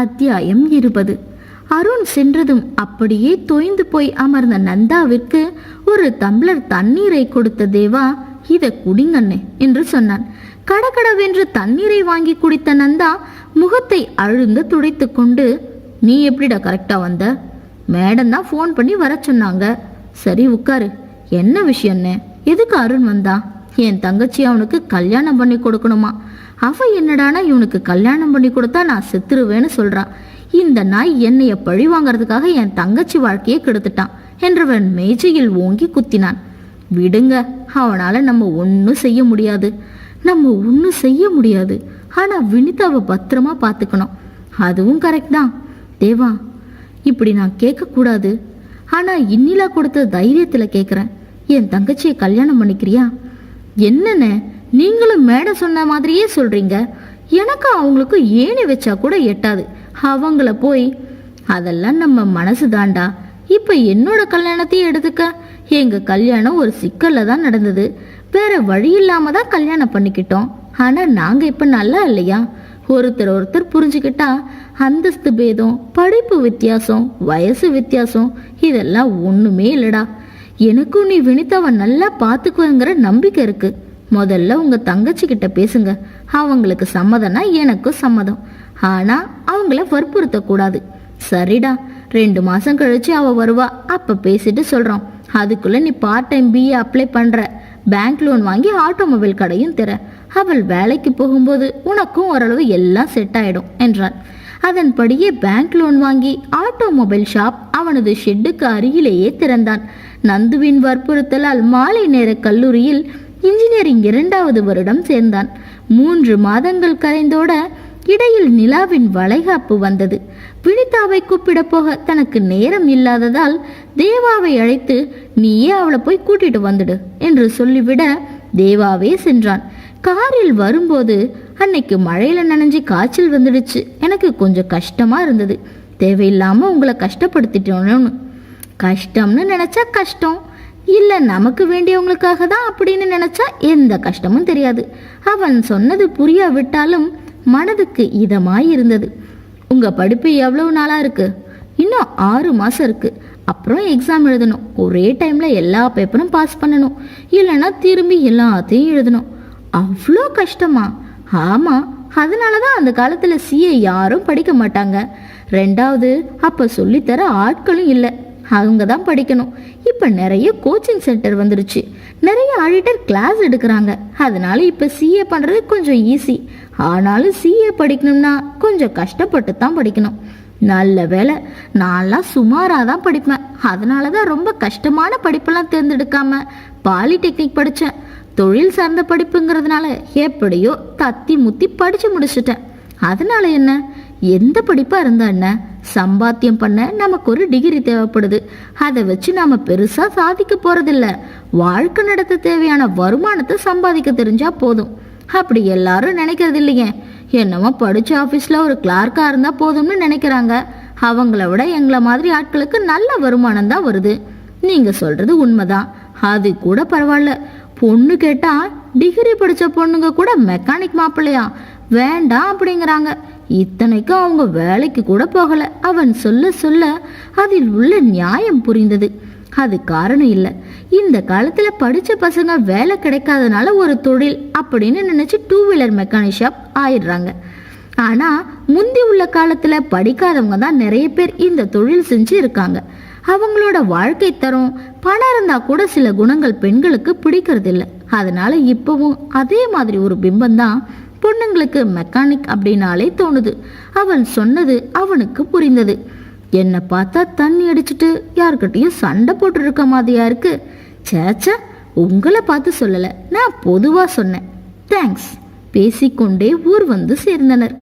அத்தியாயம் இருபது. அருண் சென்றதும் அப்படியே தொய்ந்து போய் அமர்ந்த நந்தாவிற்கு ஒரு தம்ளர் தண்ணீரை கொடுத்த தேவா இத குடிங்கண்ணே என்று சொன்னான். கடகடவென்று தண்ணீரை வாங்கி குடித்த நந்தா முகத்தை அழுந்து துடைத்து கொண்டு நீ எப்படிடா கரெக்டா வந்த? மேடம் தான் ஃபோன் பண்ணி வர சொன்னாங்க. சரி உட்காரு. என்ன விஷயம்னு எதுக்கு அருண் வந்தா? என் தங்கச்சி அவனுக்கு கல்யாணம் பண்ணி கொடுக்கணுமா. அவன் என்னடானா இவனுக்கு கல்யாணம் பண்ணி கொடுத்தா நான் செத்துருவேன்னு சொல்றா இந்த நாய் என்னைய பழி வாங்கறதுக்காக என் தங்கச்சி வாழ்க்கையை கெடுத்துட்டான் என்றவன் மேஜையில் ஓங்கி குத்தினான். விடுங்க அவனால நம்ம ஒன்றும் செய்ய முடியாது. நம்ம ஒன்றும் செய்ய முடியாது. ஆனா வினிதாவை பத்திரமா பார்த்துக்கணும் அதுவும் கரெக்ட் தான். தேவா இப்படி நான் கேட்கக்கூடாது. ஆனா இன்னிலா கொடுத்த தைரியத்துல கேட்குறேன் என் தங்கச்சியை கல்யாணம் பண்ணிக்கிறியா? என்னண்ணே நீங்களும் மேடை சொன்ன மாதிரியே சொல்றீங்க. எனக்கு அவங்களுக்கு ஏணி வச்சா கூட எட்டாது. அவங்கள போய் அதெல்லாம் நம்ம மனசு தாண்டா. இப்போ என்னோட கல்யாணத்தையும் எடுத்துக்க. எங்கள் கல்யாணம் ஒரு சிக்கலில் தான் நடந்தது. வேற வழி இல்லாமல் தான் கல்யாணம் பண்ணிக்கிட்டோம். ஆனால் நாங்கள் இப்போ நல்லா இல்லையா? ஒருத்தர் ஒருத்தர் புரிஞ்சுக்கிட்டா அந்தஸ்து பேதம் படிப்பு வித்தியாசம் வயசு வித்தியாசம் இதெல்லாம் ஒன்றுமே இல்லைடா. எனக்கும் நீ வினிதாவை நல்லா பார்த்துக்குவேங்கிற நம்பிக்கை இருக்குது முதல்ல உங்கள் தங்கச்சிக்கிட்ட பேசுங்க. அவங்களுக்கு சம்மதம்னா எனக்கும் சம்மதம். ஆனால் அவங்கள வற்புறுத்தக்கூடாது. சரிடா ரெண்டு மாதம் கழிச்சு அவள் வருவா. அப்போ பேசிட்டு சொல்கிறோம் அதுக்குள்ளே நீ பார்ட் டைம் பிஏ அப்ளை பண்ணுற பேங்க் லோன் வாங்கி ஆட்டோமொபைல் கடையும் தர. அவள் வேலைக்கு போகும்போது உனக்கும் ஓரளவு எல்லாம் செட் ஆகிடும் என்றார் அதன்படியே பேங்க் லோன் வாங்கி ஆட்டோமொபைல் ஷாப் அவனது ஷெட்டுக்கு அருகிலேயே திறந்தான். நந்துவின் வற்புறுத்தலால் மாலை நேர கல்லூரியில் இன்ஜினியரிங் இரண்டாவது வருடம் சேர்ந்தான். மூன்று மாதங்கள் கரைந்தோட இடையில் நிலாவின் வளைகாப்பு வந்தது. வினிதாவை கூப்பிட போக தனக்கு நேரம் இல்லாததால் தேவாவை அழைத்து நீயே அவளை போய் கூட்டிட்டு வந்துடு என்று சொல்லிவிட தேவாவே சென்றான். காரில் வரும்போது அன்னைக்கு மழையில நனைஞ்சு காய்ச்சல் வந்துடுச்சு. எனக்கு கொஞ்சம் கஷ்டமா இருந்தது. தேவையில்லாம உங்களை கஷ்டப்படுத்திட்டோன்னு கஷ்டம்னு நினைச்சா கஷ்டம். இல்லை நமக்கு வேண்டியவங்களுக்காக தான் அப்படின்னு நினைச்சா எந்த கஷ்டமும் தெரியாது. அவன் சொன்னது புரியாவிட்டாலும் மனதுக்கு இதமாய் இருந்தது உங்கள் படிப்பு எவ்வளவு நாளாக இருக்கு? இன்னும் ஆறு மாதம் இருக்கு. அப்புறம் எக்ஸாம் எழுதணும். ஒரே டைமில் எல்லா பேப்பரும் பாஸ் பண்ணணும். இல்லைன்னா திரும்பி எல்லாத்தையும் எழுதணும். அவ்வளோ கஷ்டமா? ஆமாம் அதனால தான் அந்த காலத்தில் சிஏ யாரும் படிக்க மாட்டாங்க. ரெண்டாவது அப்போ சொல்லித்தர ஆட்களும் இல்லை. அவங்க தான் படிக்கணும். இப்போ நிறைய கோச்சிங் சென்டர் வந்துருச்சு. நிறைய ஆடிட்டர் கிளாஸ் எடுக்கிறாங்க. அதனால இப்போ சிஏ பண்ணுறது கொஞ்சம் ஈஸி ஆனாலும் சிஏ படிக்கணும்னா கொஞ்சம் கஷ்டப்பட்டு தான் படிக்கணும். நல்ல வேலை நான்லாம் சுமாராக தான் படிப்பேன். அதனால தான் ரொம்ப கஷ்டமான படிப்பெல்லாம் தேர்ந்தெடுக்காம பாலிடெக்னிக் படித்தேன் தொழில் சார்ந்த படிப்புங்கிறதுனால எப்படியோ தத்தி முத்தி படித்து முடிச்சிட்டேன். அதனால என்ன? எந்த படிப்பாக இருந்தா என்ன? சம்பாத்தியம் பண்ண நமக்கு ஒரு டிகிரி தேவைப்படுது. அதை வச்சு நாம பெருசா சாதிக்க போறதில்ல. வாழ்க்கை நடத்த தேவையான வருமானத்தை சம்பாதிக்க தெரிஞ்சா போதும். அப்படி எல்லாரும் நினைக்கிறது இல்லையே என்னமோ படிச்ச ஆஃபீஸில் ஒரு கிளார்க்கா இருந்தா போதும்னு நினைக்கிறாங்க. அவங்கள விட எங்களை மாதிரி ஆட்களுக்கு நல்ல வருமானம் தான் வருது. நீங்க சொல்றது உண்மைதான். அது கூட பரவாயில்ல. பொண்ணு கேட்டா டிகிரி படிச்ச பொண்ணுங்க கூட மெக்கானிக் மாப்பிள்ளையா? வேண்டாம் அப்படிங்கிறாங்க. இத்தனைக்கும் அவங்க வேலைக்கு கூட போகல. அவன் சொல்ல சொல்ல அதில் உள்ள நியாயம் புரிந்தது. அது காரணம் இல்லை. இந்த காலத்துல படிச்ச பசங்க வேலை கிடைக்காதனால ஒரு தொழில் அப்படின்னு நினைச்சு டூ வீலர் மெக்கானிக் ஷாப் ஆயிடுறாங்க. ஆனா முந்தி உள்ள காலத்துல படிக்காதவங்க தான் நிறைய பேர் இந்த தொழில் செஞ்சு இருக்காங்க. அவங்களோட வாழ்க்கை தரம் பணம் இருந்தா கூட சில குணங்கள் பெண்களுக்கு பிடிக்கிறது இல்லை அதனால இப்பவும் அதே மாதிரி ஒரு பிம்பம் தான் பொண்ணுங்களுக்கு மெக்கானிக் அப்படின்னாலே தோணுது. அவன் சொன்னது அவனுக்கு புரிந்தது. என்னை பார்த்தா தண்ணி அடிச்சிட்டு யார்கிட்டயும் சண்டை போட்டு இருக்க மாதிரியா இருக்கு. சேச்சா உங்களை பார்த்து சொல்லலை. நான் பொதுவாக சொன்னேன். தேங்க்ஸ் பேசிக்கொண்டே ஊர் வந்து சேர்ந்தனர்.